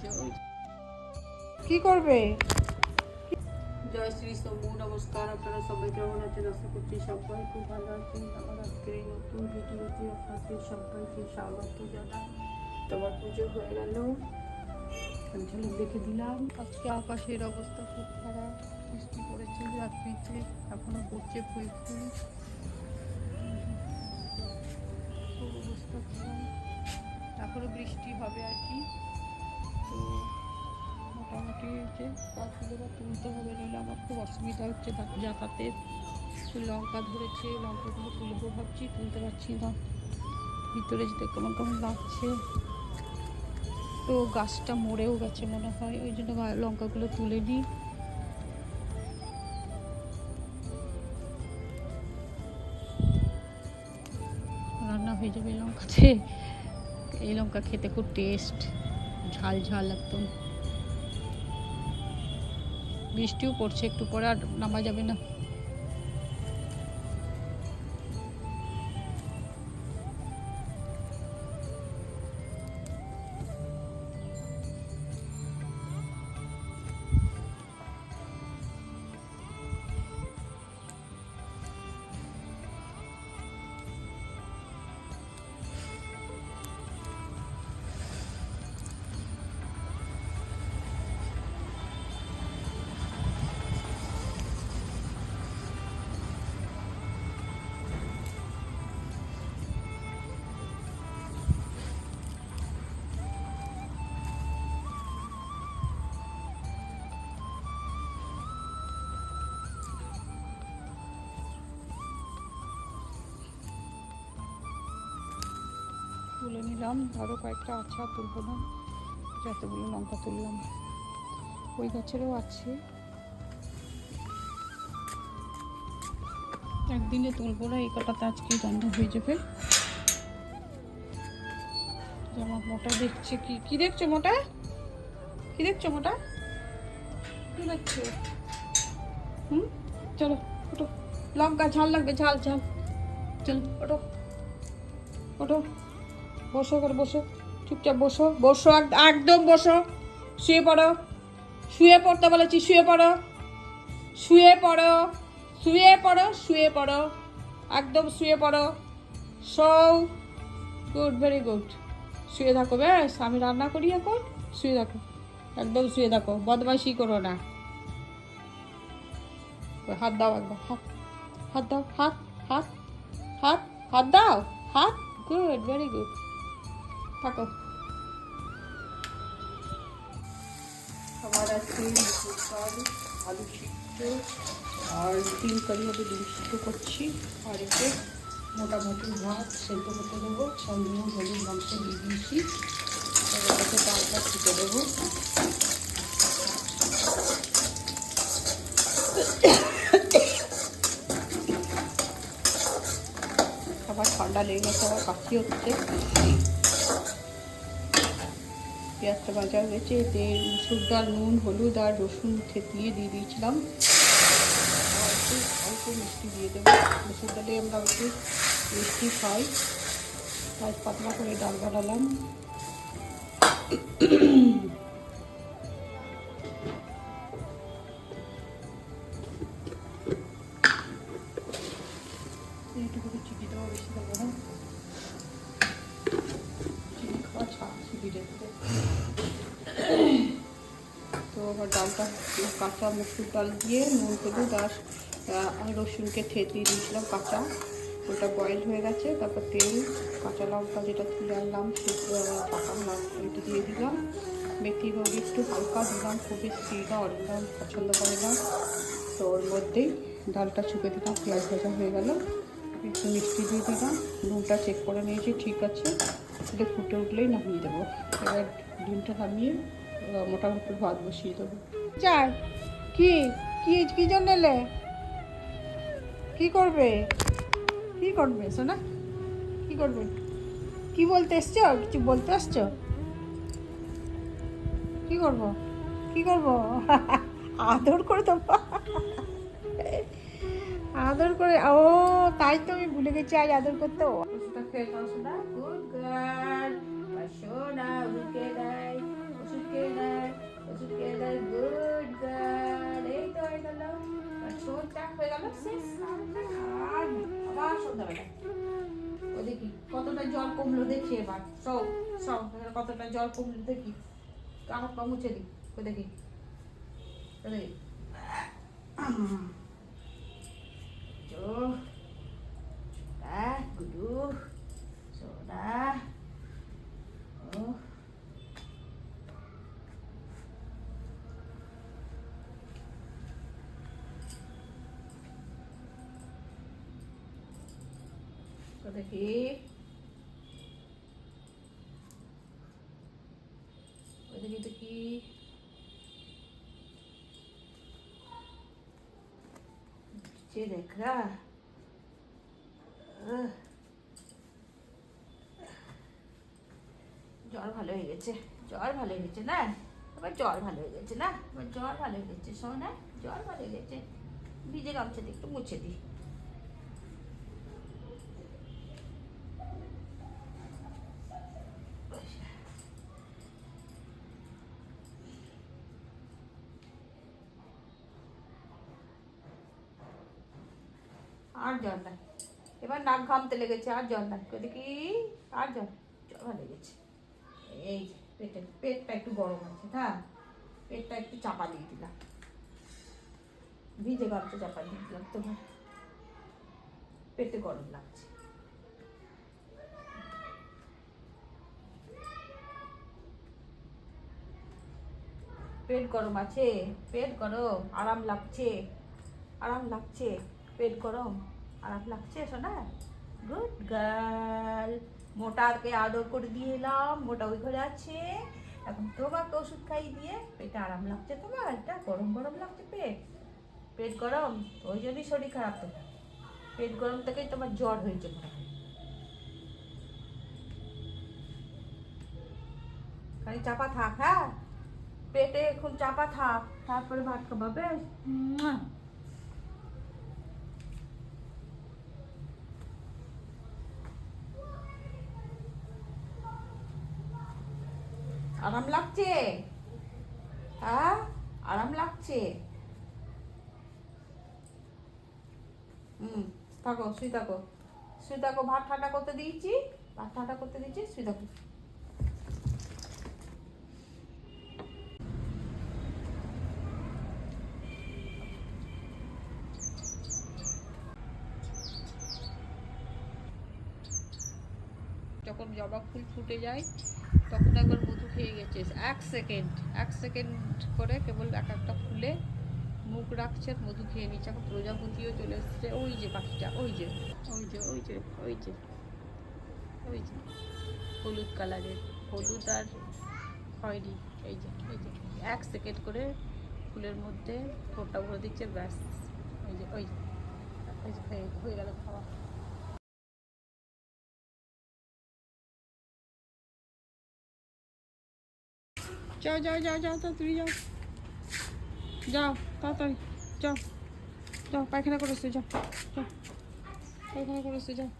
কি করবে? জয় শ্রী শম্ভু নমস্কার। আপনারা সবাই কেমন আছেন? আশা করছি সবাই খুব ভালো আছেন। আমার আজকের এই নতুন ভিডিওতে আপনাদের সবাইকে স্বাগত জানাই। তোমার পুজো হয়ে গেল। আমি ঝলক দেখে দিলাম। আজকে আকাশের অবস্থা খুব খারাপ। বৃষ্টি পড়েছে রাত্রিতে এখনও পড়ছে ফুল ফুল অবস্থা খারাপ। এখনও বৃষ্টি হবে আর কি। তো মোটামুটি হচ্ছে গাছগুলো তুলতে হবে নইলে আমার খুব অসুবিধা হচ্ছে বা- যাতায়াতের লঙ্কা ধরেছে, লঙ্কাগুলো তুলবো ভাবছি, তুলতে পারছি না। ভিতরে যেতে কেমন কেমন লাগছে। তো গাছটা মরেও গেছে মনে হয়, ওই জন্য লঙ্কাগুলো তুলে নিই রান্না হয়ে যাবে লঙ্কাতে। এই লঙ্কা খেতে খুব টেস্ট ঝাল ঝাল একদম। বৃষ্টিও পড়ছে একটু পরে আর নামা যাবে না। তুলে নিলাম। আরও কয়েকটা আছে তুলবো না, যতগুলো লঙ্কা তুললাম। ওই গাছেরও আছে। একদিনে তুলবো না, এই কটাতে আজকে রান্না হয়ে যাবে। মোটা দেখছে কি কি দেখছ মোটা? কি দেখছ মোটা? কি দেখছ? হুম? চলো ওটো লঙ্কা, ঝাল লাগবে, ঝাল ঝাল। চলো ওটো ওটো বসো করে বসো। চুপচাপ বসো। বসো এক- একদম বসো। শুয়ে পড়ো। শুয়ে পড়তে বলেছি, শুয়ে পড়ো। শুয়ে পড়ো। শুয়ে পড়ো শুয়ে পড়ো। একদম শুয়ে পড়ো। সৌ গুড ভেরি গুড শুয়ে থাকো ব্যাস, আমি রান্না করি এখন। শুয়ে থাকো। একদম শুয়ে থাকো বদমাইশি করো না। হাত দাও একদম হাত হাত দাও, হাত হাত হাত হাত দাও। হাত গুড ভেরি গুড থাকো। আমার আলু সিদ্ধ আর ডিম কারি হবে ডিম করছি। আর এতে মোটামুটি ভাত সেদ্ধ করতে দেবো। সঙ্গে হলুদ মাংস দিয়ে দিয়েছি। এটাকে ছিটে দেবো। আবার ঠান্ডা লেগে গেছে, আবার কাশি হচ্ছে। পেঁয়াজটা ভাজা হয়েছে, এতে মুসুর ডাল, নুন, হলুদ আর রসুন থেতলিয়ে দিয়ে দিয়েছিলাম। একটু অল্প মিষ্টি দিয়ে দেবো। মুসুর ডালে আমরা একটু মিষ্টি খাই। তাই পাতলা করে ডাল বানালাম। এইটুকু দেওয়া বেশি দেবো আবার ডালটা, কাঁচা মুসুর ডাল দিয়ে নুন, হলুদ আর রসুনকে থেতলিয়ে দিয়েছিলাম কাঁচা। ওটা বয়েল হয়ে গেছে, তারপর তেল, কাঁচা লঙ্কা যেটা তুলে আনলাম সেটা পাকা লঙ্কা দিয়ে দিলাম। মেথি হলুদ একটু হালকা দিলাম, খুবই না অরিন্দম পছন্দ করে না। তো ওর মধ্যেই ডালটা চুপে দিলাম, পেঁয়াজ ভাজা হয়ে গেল। একটু মিষ্টি দিয়ে দিলাম, নুনটা চেক করে নিয়েছি, ঠিক আছে। এটা ফুটে উঠলেই নামিয়ে দেবো। এবার ডিমটা নামিয়ে মোটামুটি ভাত বসিয়ে দেবো। চাই কি? কি? কি জন্য এলে? কি করবে? কি করবে? শোনা কি করবে? কি বলতে এসছো? কিছু বলতে আসছো? কি করব? কি করব? আদর করে দেবো আদর করে ও তাই তো আমি ভুলে গেছি আজ আদর করতে। ওষুধটা খেয়ে গুড গার্ল সোনা কমলো দেখি এবার সব সব এবার কতটা জল কমলো দেখি হাত পা মুছে দিই ওই দেখি ওই দেখি জো Ah, gudu. Soda. Oh. তো দেখি ওই দেখি যে দেখ জ্বর ভালো হয়ে গেছে জ্বর ভালো হয়ে গেছে না এবার জ্বর ভালো হয়ে গেছে না এবার জ্বর ভালো হয়ে গেছে শোনা জ্বর ভালো হয়ে গেছে ভিজে গামছা দিয়ে একটু মুছে দিই আর জল নাই। এবার নাক ঘামতে লেগেছে, আর জল নাই। দেখি, আর জল ভালো লেগেছে এই পেটে পেটটা একটু গরম আছে হ্যাঁ পেটটা একটু চাপা দিয়ে দিলাম। ভিজে গামছা চাপা দিয়ে দিলাম তোমার। পেটে গরম লাগছে। পেট গরম আছে, পেট গরম, আরাম লাগছে আরাম লাগছে, পেট গরম। আরাম লাগছে শোনা গুড গার্ল মোটাকে আদর করে দিয়ে এলাম, মোটা ওই ঘরে আছে। এখন তোমাকে ওষুধ খাইয়ে দিয়ে পেটে আরাম লাগছে তোমার, এটা গরম গরম লাগছে পেট। পেট গরম, ওই জন্যই শরীর খারাপ তোমার। পেট গরম থেকেই তোমার জ্বর হয়েছে মনে খালি চাপা থাক হ্যাঁ? পেটে এখন চাপা থাক, তারপরে ভাত খাবা, বেশ মুয়া। আরাম লাগছে? হ্যাঁ আরাম লাগছে? হুম থাকো শুই থাকো। শুই থাকো, ভাত ঠাটা করতে দিয়েছি। ভাত ঠাটা করতে দিয়েছি শুই থাকো। ফুল ফুটে যায়, তখন একবার মধু খেয়ে গেছে এক সেকেন্ড এক সেকেন্ড করে কেবল এক একটা ফুলে মুখ রাখছে মধু খেয়ে নিচ্ছে। এখন প্রজাপতিও চলে এসছে। ওই যে পাখিটা, ওই যে ওই যে ওই যে ওই যে ওই যে, হলুদ কালারের। হলুদ আর খয়েরি, এই যে এই যে, এক সেকেন্ড করে ফুলের মধ্যে ফোটা ভরে দিচ্ছে, ব্যাস। ওই যে ওই যে, হয়ে গেল খাওয়া। যাও যাও যাও যাও, তাড়াতাড়ি যাও। যাও, তাড়াতাড়ি, যাও। যাও, পায়খানা করে এসো যাও যাও। পায়খানা করে এসো যাও।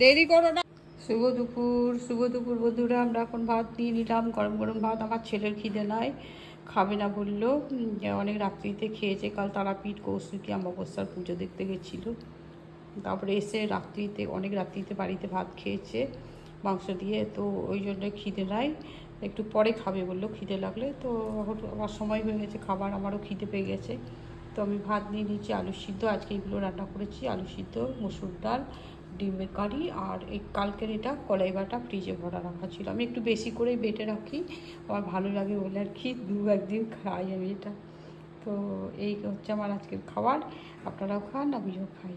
দেরি করো না। শুভ দুপুর শুভ দুপুর বন্ধুরা। আমরা এখন ভাত নিয়ে নিলাম, গরম গরম ভাত। আমার ছেলের খিদে নাই, খাবে না বলল। অনেক রাত্রিতে খেয়েছে, কাল তারাপীঠ কৌশিকী অমাবস্যার পুজো দেখতে গেছিল। তারপরে এসে রাত্রিতে, অনেক রাত্রিতে বাড়িতে ভাত খেয়েছে। মাংস দিয়ে, তো ওই জন্য খিদে নাই। একটু পরে খাবে বলল, খিদে লাগলে। তো আমার সময় হয়ে গেছে, খাবার আমারও খিদে পেয়ে গেছে। তো আমি ভাত নিয়ে নিচ্ছি আলু সিদ্ধ। আজকে এগুলো রান্না করেছি, আলু সিদ্ধ, মসুর ডাল, ডিমের কারি আর এই কালকের এটা কলাই বাটা ফ্রিজে ভরা রাখা ছিল। আমি একটু বেশি করেই বেটে রাখি। আমার ভালো লাগে বলে আর কি, দু একদিন খাই আমি এটা। তো এই হচ্ছে আমার আজকের খাবার। আপনারাও খান, আমিও খাই।